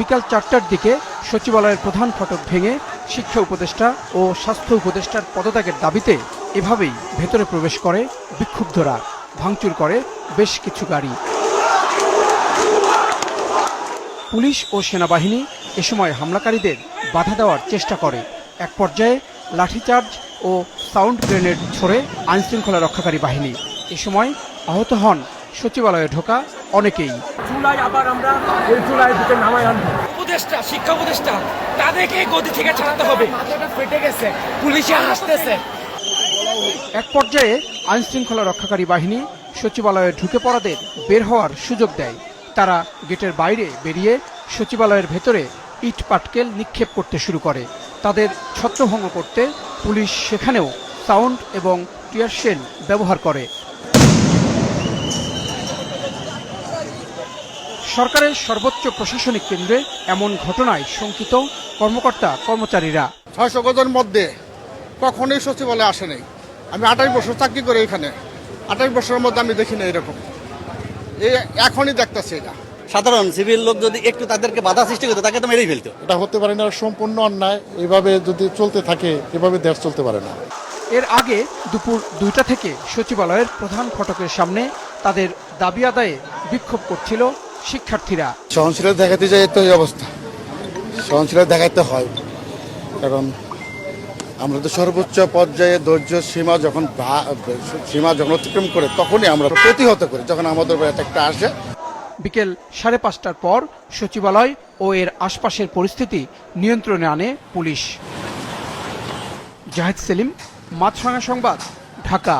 বিকাল চারটার দিকে সচিবালয়ের প্রধান ফটক ভেঙে শিক্ষা উপদেষ্টা ও স্বাস্থ্য উপদেষ্টার পদত্যাগের দাবিতে এভাবেই ভেতরে প্রবেশ করে বিক্ষুব্ধরা। ভাঙচুর করে বেশ কিছু গাড়ি। পুলিশ ও সেনাবাহিনী এ সময় হামলাকারীদের বাধা দেওয়ার চেষ্টা করে। এক পর্যায়ে লাঠিচার্জ ও সাউন্ড গ্রেনেড ছড়ে আইনশৃঙ্খলা রক্ষাকারী বাহিনী এ সময় আহত হন সচিবালয়ে ঢোকা অনেকেই। জুলাই আবার আমরা এই জুলাই দিকে নামাই আনব। উপদেষ্টা শিক্ষা উপদেষ্টা তাদেরকে গদি থেকে ছাড়াতে হবে। মাথাটা ফেটে গেছে পুলিশে হাসতেছে। এক পর্যায়ে আইনশৃঙ্খলা রক্ষাকারী বাহিনী সচিবালয়ে ঢুকে পড়াদের বের হওয়ার সুযোগ দেয়। তারা গেটের বাইরে বেরিয়ে সচিবালয়ের ভেতরে ইট পাটকেল নিক্ষেপ করতে শুরু করে। তাদের ছত্রভঙ্গ করতে পুলিশ সেখানেও সাউন্ড এবং টিয়ার শেল ব্যবহার করে। সরকারের সর্বোচ্চ প্রশাসনিক কেন্দ্রে এমন ঘটনায় শঙ্কিত কর্মকর্তা কর্মচারীরা। ছয়শো গজের মধ্যে কখনোই সচিবালয়ে আসে নাই। আমি আঠাশ বছর চাকরি করি এখানে। আঠাশ বছরের মধ্যে আমি দেখি না এরকম। এই এখনই দেখতেছি এটা। সাধারণ সিভিল লোক যদি একটু তাদেরকে বাধা সৃষ্টি করতো তাকে তো মেরেই ফেলতো। এটা হতে পারে না সম্পূর্ণ অন্যায়। এভাবে যদি চলতে থাকে এভাবে দেশ চলতে পারে না। এর আগে দুপুর দুইটা থেকে সচিবালয়ের প্রধান ফটকের সামনে তাদের দাবি আদায়ে বিক্ষোভ করছিল শিক্ষার্থীরা। সহনশীলতা দেখাতে যায় তো এই অবস্থা। সহনশীলতা দেখাতে হয়। কারণ আমরা তো সর্বোচ্চ পর্যায়ে ধৈর্য সীমা যখন সীমা যখন অতিক্রম করে তখনই আমরা প্রতিহত করি যখন আমাদের উপর একটা আসে। বিকেল সাড়ে পাঁচটার পর সচিবালয় ও এর আশপাশের পরিস্থিতি নিয়ন্ত্রণে আনে পুলিশ। জাহেদ সেলিম মাছরাঙা সংবাদ ঢাকা।